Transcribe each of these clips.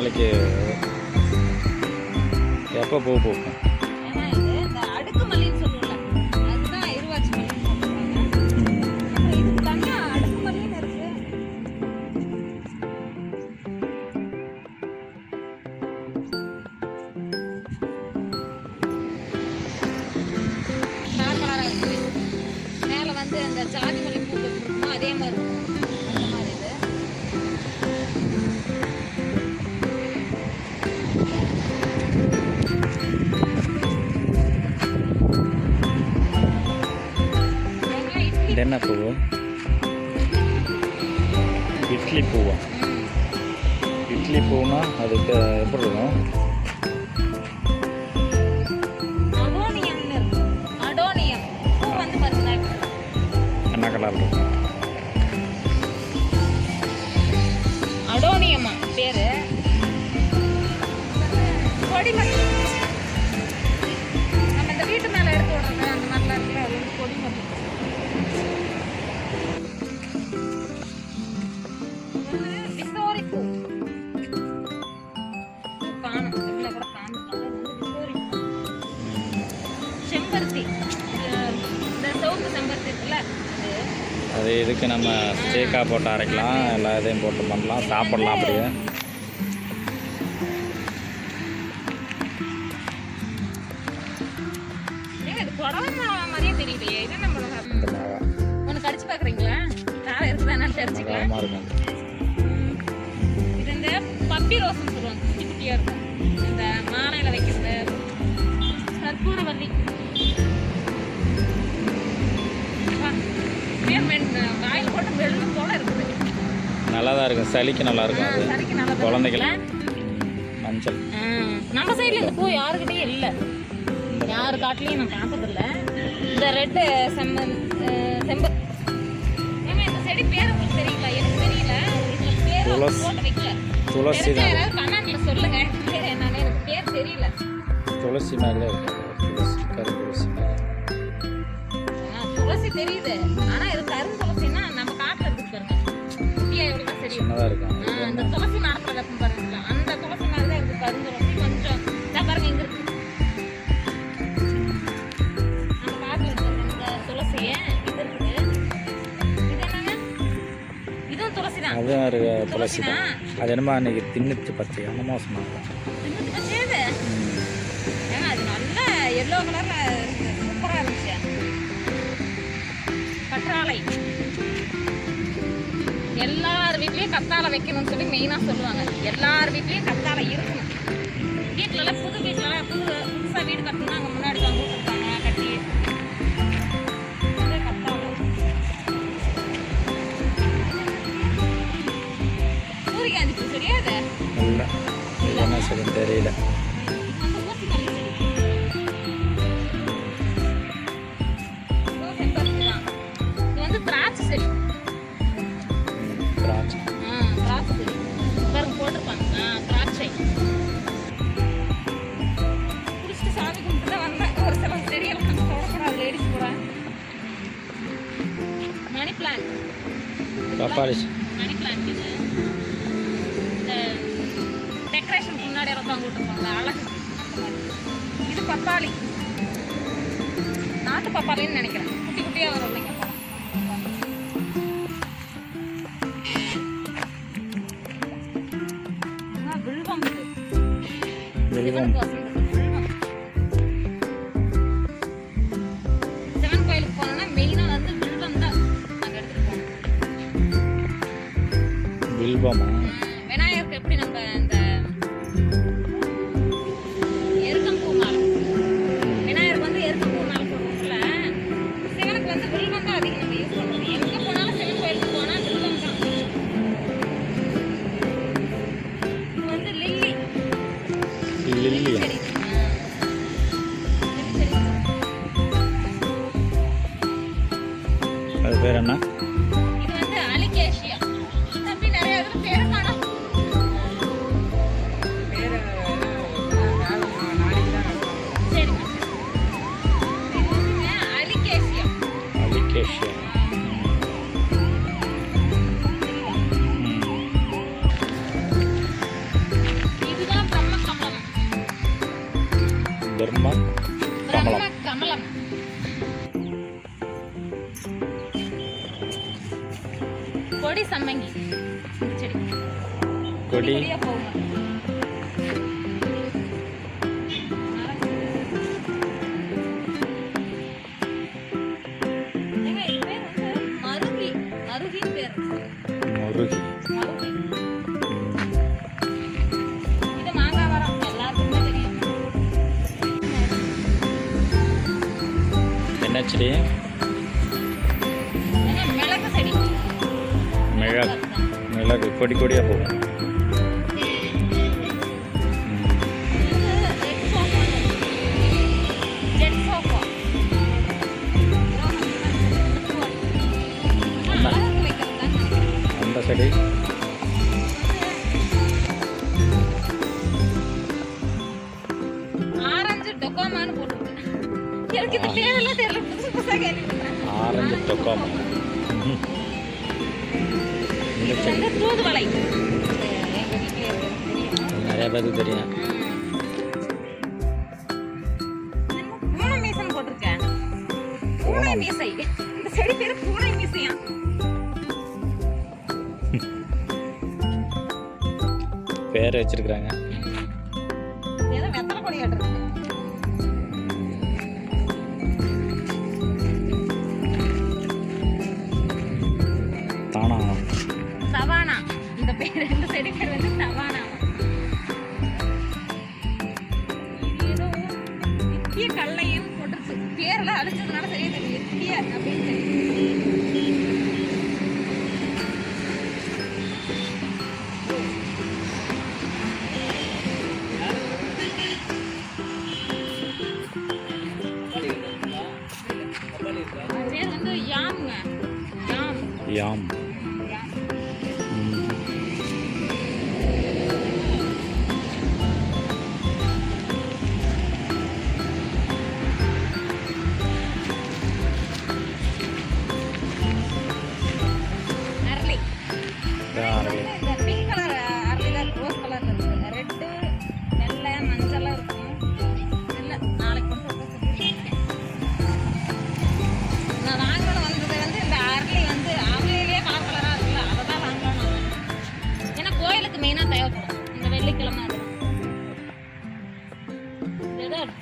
நாளைக்கு எப்போ பூ பூக்கும் இது என்ன பூவு இட்லி பூவா? இட்லி பூனா அதுக்கு எப்படி இருக்கும்? பூ என்ன கலர் இருக்கும்? அடோனியம்மா பேரு. கொடிமல்லி இதுக்கு நம்ம ஸ்டேக்காக போட்டு அரைக்கலாம் எல்லா இதையும் போட்டு பண்ணலாம் சாப்பிடலாம் அப்படியே. பப்பி ரோஸ்னு சொல்லுவாங்க. குட்டி குட்டியாக இருக்கும். இந்த மாலையில் வைக்கிறது கற்பூரவல்லி வாயில் போட்டு வெள்ளம் போல இருக்குது. நல்லா தான் இருக்கும். சளிக்கு நல்லா இருக்கும் அது குழந்தைகள்? மஞ்சள். நம்ம சைடில் இந்த பூ யாருக்கிட்டையும் இல்லை. யாரு காட்டுலையும் நான் பார்த்ததில்ல. இந்த ரெட்டு செம்மன் செம்ப. ஏங்க இந்த செடி பேர் உங்களுக்கு தெரியல எனக்கு தெரியல. இதுல பேர். போட்டு வைக்கல. துளசி தான் கமெண்ட்ல சொல்லுங்க. பேர் என்னன்னு எனக்கு பேர் தெரியல. துளசி மேலே இருக்கு. துளசி தெரியுது. ஆனா இது கரும் துளசின்னா நம்ம காட்டுல இருக்கு பாருங்க. குட்டியா எவ்வளவு தெரியும். இருக்கும் அந்த துளசி மரத்துல பாருங்க. அந்த துளசி மாதிரி தான் இருக்கு கொஞ்சம் இதா பாருங்க இங்க இருக்கு. அந்த காட்டுல இருக்கு இந்த துளசி இது இருக்குது இது என்னங்க? இதுவும் துளசி தான் அதுவும் ஒரு துளசி தான் அது என்னமா அன்னைக்கு தின்னுச்சு பச்சை சொன்னாங்க. தின்னுட்டு வச்சேது ஏங்க அது நல்ல எல்லோ கலர்ல சூப்பரா இருந்துச்சு. கற்றாழை. எல்லார் வீட்லேயும் கத்தாழை வைக்கணும்னு சொல்லி மெயினாக சொல்லுவாங்க. எல்லார் வீட்லேயும் கத்தாழை இருக்கணும். வீட்டிலலாம் புது வீட்டிலலாம் புது புதுசாக வீடு கட்டணும்னா மணி பிளான்ட் பப்பாளி மணி பிளான்ட் இது. இந்த டெக்கரேஷன் முன்னாடி எல்லாம் தொங்க விட்டுருப்பாங்க அழகு. இது பப்பாளி. நாட்டு பப்பாளின்னு நினைக்கிறேன். குட்டி குட்டியாக வரும் இல்லைங்க 你帮忙 இது மாங்காய் மரம் எல்லாருக்குமே தெரியும். என்ன செடி மிளகு கொடி கொடியாக போகும். அந்த செடி. ஆரஞ்சு டொக்கோமான்னு போட்டிருக்கு எனக்கு இந்த பேரெல்லாம் தெரியல. புதுசு புதுசாக கேள்விப்படுறேன் ஆரஞ்சு இந்த இது தூதுவளை நிறைய பேருக்கு தெரியும். பூனை மீசைன்னு போட்டிருக்கேன். பூனை மீசை இந்த செடி பேரு பூனை மீசையா பேர் வச்சிருக்கிறாங்க.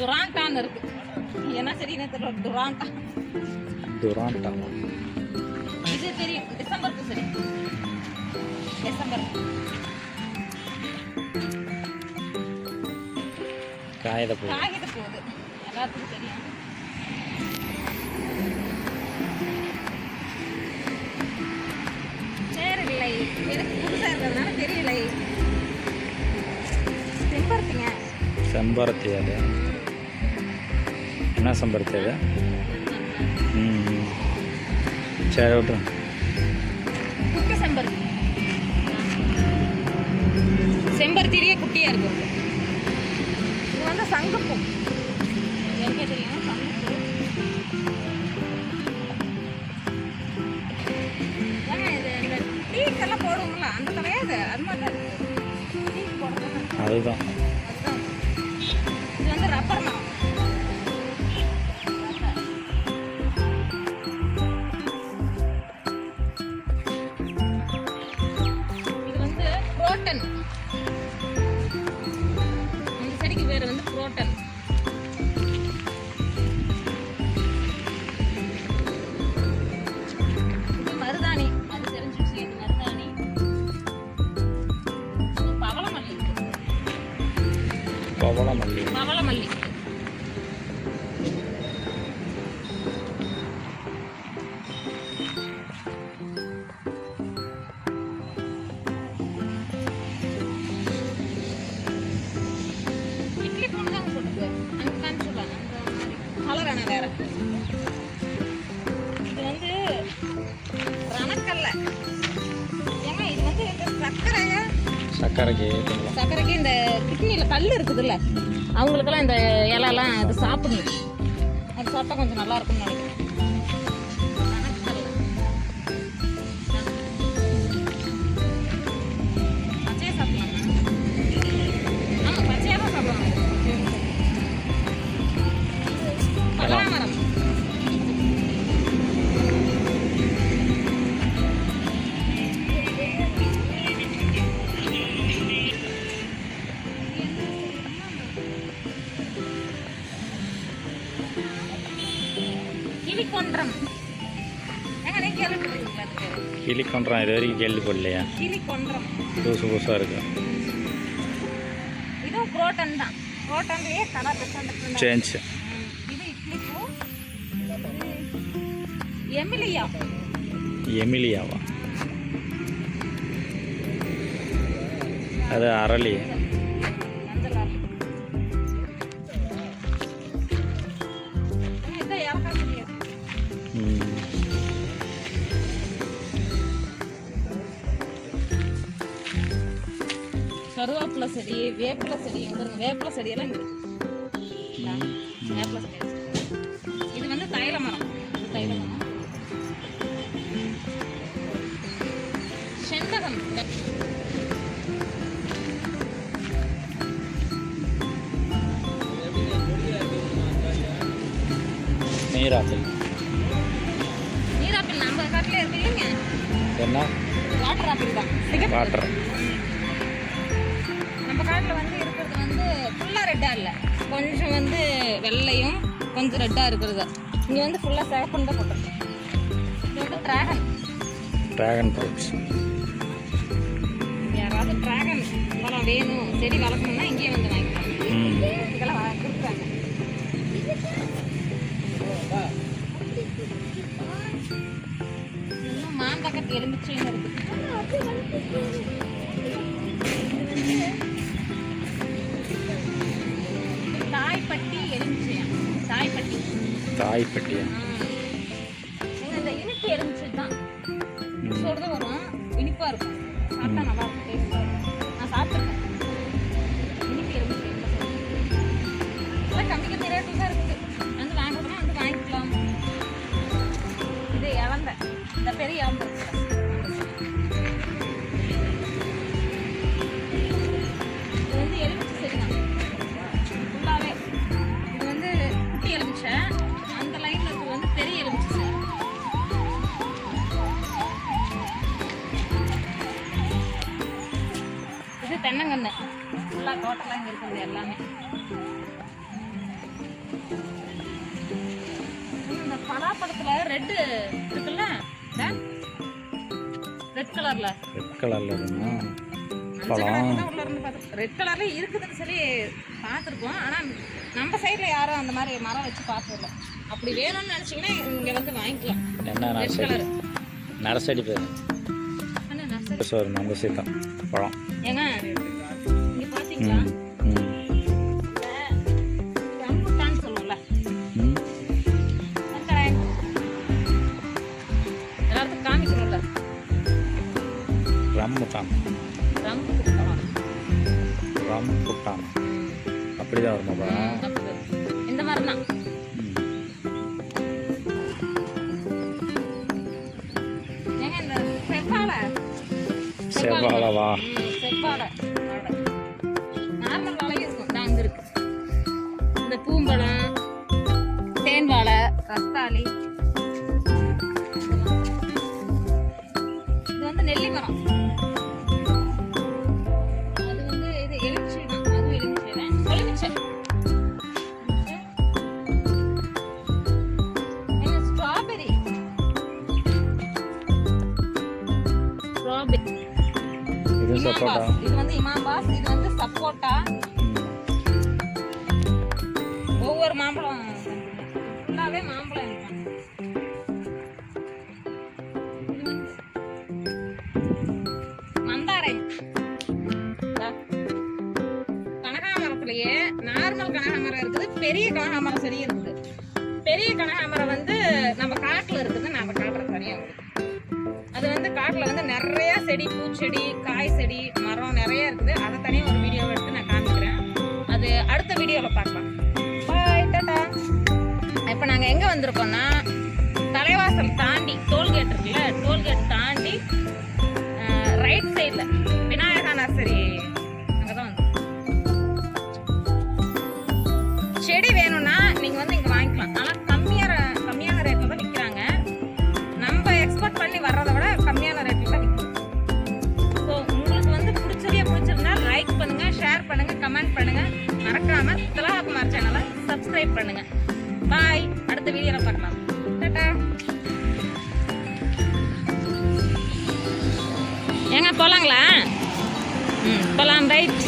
டுராண்டான்னு இருக்கு. என்ன சரின்னு தெரியல டுராண்டா துராண்டா இது தெரியும் டிசம்பருக்கு சரி. டிசம்பர். காகித பூ காகித போகுது எல்லாத்துக்கும் தெரியும். நேரில்லை எனக்கு புதுசாக இருக்கிறதுனால தெரியலை. செம்பருத்திங்க. செம்பருத்தி அது ம் ம். சரி விட்ரு குட்டி செம்பருத்தி. செம்பருத்திலேயே குட்டியாக இருக்கும் இது வந்து சங்குப்பூ. எங்கே தெரியும்? சங்குப்பூ. ஏங்க திங்கலாம் சர்க்கரைக்கு இந்த கிட்னியில் கல் இருக்குதுல்ல அவங்களுக்கெல்லாம் இந்த இலைலாம் இது சாப்பிடணும். அது சாப்பிட்டா கொஞ்சம் நல்லா இருக்கும்னு நினைக்கிறேன். மணக்கடலை. பச்சையா சாப்பிடலாமா? ஆமா, கிளிக்கொன்றம். ஏங்க நீங்க கேள்விப்பட்டிருக்கீங்களா அது பேரு கிளி கொண்டுறான் இது வரைக்கும் கேள்விப்படலையா கிளிக்கொன்றம். புதுசு புதுசாக இருக்கு. இதுவும் குரோட்டன் தான். குரோட்டன்லயே கலர் டிஃப்ரெண்ட் சேஞ்ச் இது எமிலியா எமிலியாவா? அது அரளி. கருவேப்பிலை செடி வேப்பிலை செடி பாருங்க வேப்பிலை செடியெல்லாம் வேப்பிலை செடி. இது வந்து தைல மரம். இது தைல மரம். செண்பகம் நீராப்பிள். நீராப்பிள் நம்ம காட்டில் இருக்கு இல்லைங்க என்ன? வாட்டர் ஆப்பிள் தான். வாட்டர் காட்டில் வந்து இருக்கிறது வந்து ஃபுல்லாக ரெட்டாக இல்லை. கொஞ்சம் வந்து வெள்ளையும் கொஞ்சம் ரெட்டாக இருக்கிறது. இங்கே வந்து ஃபுல்லாக சிகப்புன்னு தான் போட்டிருக்கு. இது வந்து ட்ராகன் ட்ராகன் ஃப்ரூட்ஸ் யாராவது ட்ராகன் பழம் வேணும் செடி வளர்க்கணும்னா இங்கேயே வந்து வாங்கிக்கலாம். இதெல்லாம் கொடுக்குறாங்க. இன்னும் மாம்பக்கத்து எலுமிச்சைன்னு இருக்கு. தாய்ப்பட்டி எலுமிச்சையா? தாய்ப்பட்டி. தாய்ப்பட்டியா? கலரில் இருக்குமா பழம். ரெட் கலர்ல இருக்குதுன்னு சொல்லி பார்த்துருக்கோம் ஆனால் நம்ம சைடில் யாரும் அந்த மாதிரி மரம் வச்சு பார்த்ததில்ல. அப்படி வேணும்னு நினச்சிங்கன்னா இங்கே வந்து வாங்கிக்கலாம். என்ன நர்சரி? கலர் நர்சரி பேர். நர்சரி? சார் அந்த சீதம் பழம். ஏங்க ரம்புட்டான் அப்படி தான் வருமா பழம். இந்த மாதிரி தான் செவ்வாழவா செவ்வாழை? நார்மல் வாழையும் இருக்கும். அங்க இருக்கு. இந்த பூம்பழம் தேன் வாழை ரஸ்தாளி சப்போட்டா. இது வந்து இமாம்பாஸ் இது வந்து சப்போட்டா. ஒவ்வொரு மாம்பழம். ஃபுல்லாவே மாம்பழம் மந்தாரை. கனகாமரத்திலேயே நார்மல் கனகாமரம் இருக்குது. பெரிய கனகாமரம் செடி இருக்குது. பெரிய கனகாமரம் வந்து நம்ம காட்டுல இருக்குது. நான் அதை அது வந்து காட்டில் வந்து நிறைய செடி பூச்செடி காய் செடி மரம் நிறைய இருக்குது. அதை தனியாக ஒரு வீடியோ எடுத்து நான் காமிக்கிறேன். அது அடுத்த வீடியோவில் பார்க்கலாம். பாய் டாடா இப்போ நாங்கள் எங்கே வந்திருக்கோம்னா தலைவாசல் தாண்டி டோல்கேட் இருக்குல்ல டோல்கேட் தாண்டி ரைட் சைடில் விநாயகா நர்சரி அங்கே தான் வந்து செடி வேணும்னா நீங்கள் வந்து இங்கே வாங்கிக்கலாம். ஆனால் மறக்காமல் துலாகுமார் சேனலை சப்ஸ்கிரைப் பண்ணுங்கள் பாய் அடுத்த வீடியோவில் பார்க்கலாம். டாட்டா ஏங்க போலாங்களா? ம் போகலாம் ரைட்